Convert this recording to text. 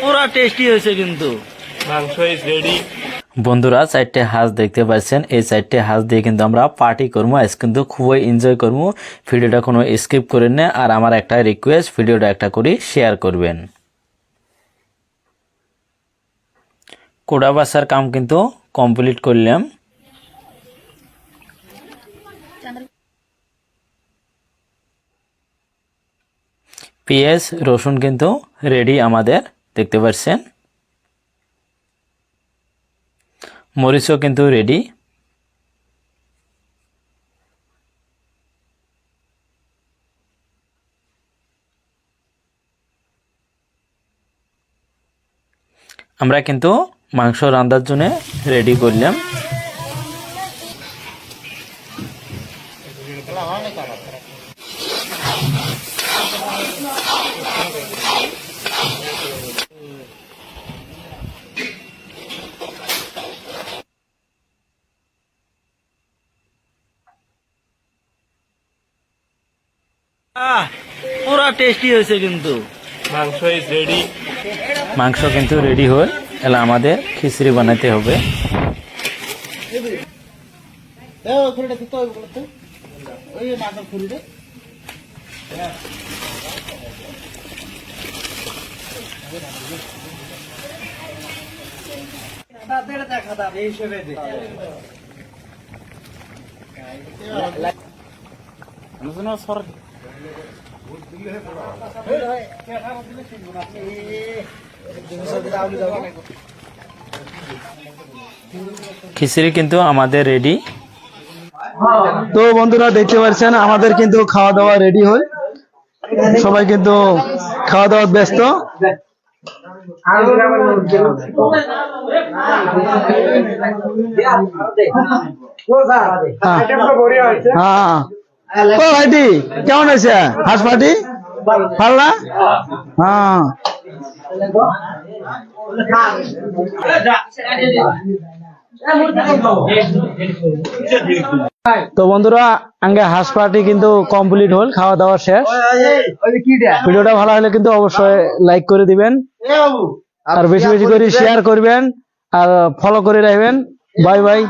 পুরা টেস্টি হয়েছে কিন্তু। মাংস ইজ রেডি বন্ধুরা, চারটে হাঁস দেখতে পাচ্ছেন। এই চারটে হাঁস দিয়ে কিন্তু আমরা পার্টি করব। আজ কিন্তু খুবই এনজয় করব। ভিডিওটা কোনো স্কিপ করেন না। আর আমার একটা রিকোয়েস্ট ভিডিওটা একটা করে শেয়ার করবেন। কোড়া বাসার কাম কিন্তু কমপ্লিট করলাম। পেঁয়াজ, রসুন কিন্তু রেডি আমাদের, দেখতে পাচ্ছেন। মরিচও কিন্তু রেডি আমরা কিন্তু মাংস রান্নার জন্য রেডি করলাম। পুরা টেস্টি হয়েছে কিন্তু। মাংস ইজ রেডি মাংস কিন্তু রেডি হল। এলা আমাদের খিচড়ি বানাতে হবে। খিচড়ি কিন্তু আমাদের রেডি তো বন্ধুরা, দেখতে পাচ্ছেন, আমাদের কিন্তু খাওয়া দাওয়া রেডি হয়। সবাই কিন্তু খাওয়া দাওয়া ব্যস্ত। হ্যাঁ। ভাইটি, কেমন আছে হাঁস পাটি? ভালো না? হ্যাঁ। তো বন্ধুরা আগে হাঁস পার্টি কিন্তু কমপ্লিট হল, খাওয়া দাওয়া শেষ। ভিডিওটা ভালো হলে কিন্তু অবশ্যই লাইক করে দিবেন। আর বেশি বেশি করে শেয়ার করবেন। আর ফলো করে রাখবেন। Bye bye